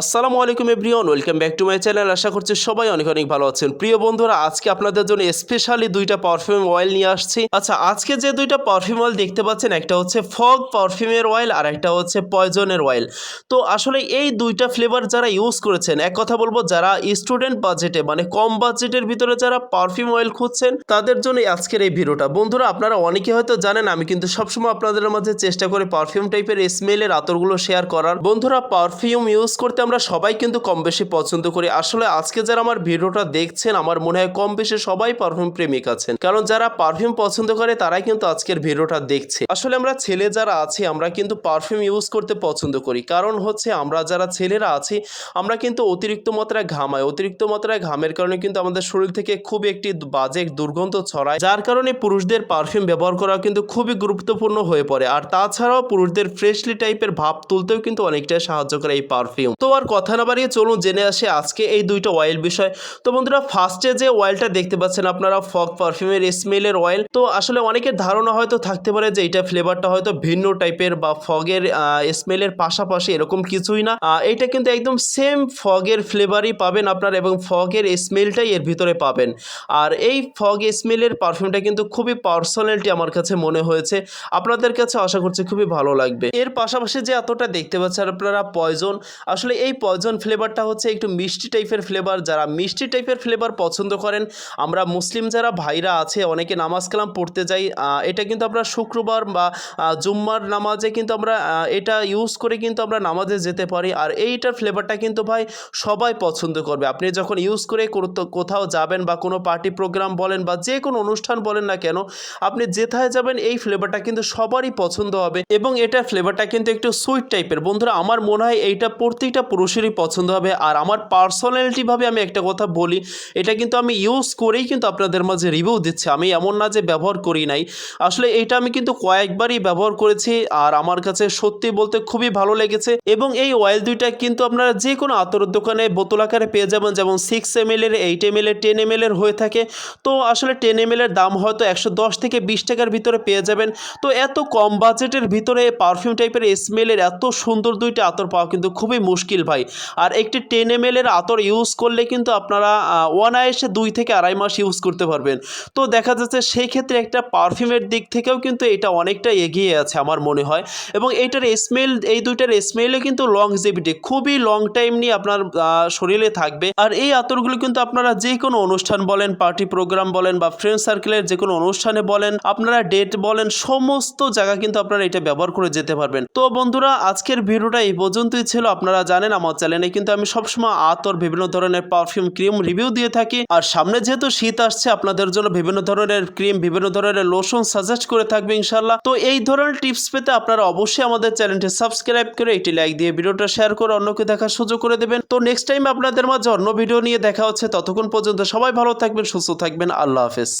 আসসালামু আলাইকুম everyone, welcome back to my channel. আশা করছি সবাই অনেক অনেক ভালো আছেন। প্রিয় বন্ধুরা, আজকে আপনাদের জন্য স্পেশালি দুইটা পারফিউম অয়েল নিয়ে আসছি। আচ্ছা আজকে যে দুইটা পারফিউম অয়েল দেখতে পাচ্ছেন, একটা হচ্ছে ফগ পারফিউমের অয়েল আর একটা হচ্ছে পয়জনের অয়েল তো আসলে এই দুইটা ফ্লেভার যারা ইউজ করেছেন, এক কথা বলব, যারা স্টুডেন্ট বাজেটে মানে কম বাজেটের ভিতরে যারা পারফিউম অয়েল খুঁজছেন, তাদের জন্য আজকের এই ভিডিওটা। বন্ধুরা, আপনারা অনেকে হয়তো জানেন, আমি কিন্তু সবসময় আপনাদের মাঝে চেষ্টা করি পারফিউম টাইপের স্মেলের আতরগুলো শেয়ার করার। বন্ধুরা পারফিউম ইউজ করতে আমরা সবাই কিন্তু কম বেশি পছন্দ করি। আসলে আজকে যারা আমার ভিডিওটা দেখছেন, আমার মনে হয় কম বেশি সবাই পারফিউম প্রেমিক আছেন। কারণ যারা পারফিউম পছন্দ করে, তারাই কিন্তু আজকের ভিডিওটা দেখছে। আসলে আমরা ছেলে যারা আছি, আমরা কিন্তু পারফিউম ইউজ করতে পছন্দ করি। কারণ হচ্ছে আমরা যারা ছেলেরা আছি, আমরা কিন্তু অতিরিক্ত মাত্রায় ঘামাই। অতিরিক্ত মাত্রায় ঘামের কারণে কিন্তু আমাদের শরীর থেকে খুব একটি বাজে দুর্গন্ধ ছড়ায়, যার কারণে পুরুষদের পারফিউম ব্যবহার করা কিন্তু খুবই গুরুত্বপূর্ণ হয়ে পড়ে। আর তাছাড়াও পুরুষদের ফ্রেশলি টাইপের ভাব তুলতেও কিন্তু অনেকটাই সাহায্য করে এই পারফিউম তো আর কথা না বাড়িয়ে চলুন জেনে আসে আজকে এই দুইটা অয়েল বিষয়। তো বন্ধুরা ফার্স্টে যে অয়েলটা দেখতে পাচ্ছেন আপনারা ফগ পারফিউমের স্মেলের অয়েল তো আসলে অনেকের ধারণা হয়তো থাকতে পারে যে এটা ফ্লেভারটা হয়তো ভিন্ন টাইপের বা ফগের স্মেলের পাশাপাশি এরকম কিছুই না। এটা কিন্তু একদম সেম ফগের ফ্লেভারই পাবেন আপনার এবং ফগের স্মেলটাই এর ভিতরে পাবেন। আর এই ফগ স্মেলের পারফিউমটা কিন্তু খুবই পার্সোনালিটি আমার কাছে মনে হয়েছে। আপনাদের কাছে আশা করছি খুবই ভালো লাগবে। এর পাশাপাশি যে এতটা দেখতে পাচ্ছেন আপনারা পয়জন আসলে এই পয়জন ফ্লেভারটা হচ্ছে একটু মিষ্টি টাইপের ফ্লেভার যারা মিষ্টি টাইপের ফ্লেভার পছন্দ করেন, আমরা মুসলিম যারা ভাইরা আছে, অনেকে নামাজ কালাম পড়তে যাই এটা কিন্তু আমরা শুক্রবার বা জুম্মার নামাজে কিন্তু আমরা এটা ইউজ করে কিন্তু আমরা নামাজে যেতে পারি। আর এইটার ফ্লেভারটা কিন্তু ভাই সবাই পছন্দ করবে। আপনি যখন ইউজ করে কোথাও- যাবেন বা কোনো পার্টি প্রোগ্রাম বলেন বা যে কোনো অনুষ্ঠান বলেন না কেন, আপনি যেথায় যাবেন, এই ফ্লেভারটা কিন্তু সবারই পছন্দ হবে। এবং এটার ফ্লেভারটা কিন্তু একটু সুইট টাইপের বন্ধুরা, আমার মনে হয় এইটা প্রত্যেকটা পুরুষেরই পছন্দ হবে। আর আমার পার্সোনালিটিভাবে আমি একটা কথা বলি, এটা কিন্তু আমি ইউজ করেই কিন্তু আপনাদের মাঝে রিভিউ দিচ্ছি। আমি এমন না যে ব্যবহার করি নাই। আসলে এটা আমি কিন্তু কয়েকবারই ব্যবহার করেছি আর আমার কাছে সত্যি বলতে খুবই ভালো লেগেছে। এবং এই অয়েল দুইটা কিন্তু আপনারা যে কোনো আতরের দোকানে বোতল আকারে পেয়ে যাবেন। যেমন সিক্স এম এর এইট এম এর টেন এম এর হয়ে থাকে। তো আসলে টেন এম এর দাম হয়তো একশো দশ থেকে বিশ টাকার ভিতরে পেয়ে যাবেন। তো এত কম বাজেটের ভিতরে পারফিউম টাইপের স্মেলের এত সুন্দর দুইটা আতর পাওয়া কিন্তু খুবই মুশকিল ভাই। আর একটি টেন এম এর আতর ইউজ করলে কিন্তু আপনারা ওয়ান আয়েসে দুই থেকে আড়াই মাস ইউজ করতে পারবেন। তো দেখা যাচ্ছে সেই ক্ষেত্রে একটা পারফিউমের দিক থেকেও কিন্তু এটা অনেকটা এগিয়ে আছে আমার মনে হয়। এবং এইটার স্মেল এই দুইটার স্মেলে কিন্তু লংজিভিটি খুবই লং টাইম নিয়ে আপনার শরীরে থাকবে। আর এই আতরগুলো কিন্তু আপনারা যে কোনো অনুষ্ঠান বলেন পার্টি প্রোগ্রাম বলেন বা ফ্রেন্ড সার্কেলের যে কোনো অনুষ্ঠানে বলেন, আপনারা ডেট বলেন, সমস্ত জায়গা কিন্তু আপনারা এটা ব্যবহার করে যেতে পারবেন। তো বন্ধুরা, আজকের ভিডিওটা এই পর্যন্তই ছিল। আপনারা জানেন আমার চ্যানেলে কিন্তু আমি সবসময় আতর, বিভিন্ন ধরনের পারফিউম ক্রিম রিভিউ দিয়ে থাকি। আর সামনে যেহেতু শীত আসছে, আপনাদের জন্য বিভিন্ন ধরনের ক্রিম বিভিন্ন ধরনের লোশন সাজেস্ট করে থাকবে ইনশাল্লাহ তো এই ধরনের টিপস পেতে আপনারা অবশ্যই আমাদের চ্যানেলটি সাবস্ক্রাইব করে এটি লাইক দিয়ে ভিডিওটা শেয়ার করে অন্যকে দেখার সুযোগ করে দেবেন। তো নেক্সট টাইম আপনাদের মাঝে অন্য ভিডিও নিয়ে দেখা হচ্ছে, ততক্ষণ পর্যন্ত সবাই ভালো থাকবেন, সুস্থ থাকবেন। আল্লাহ হাফেজ।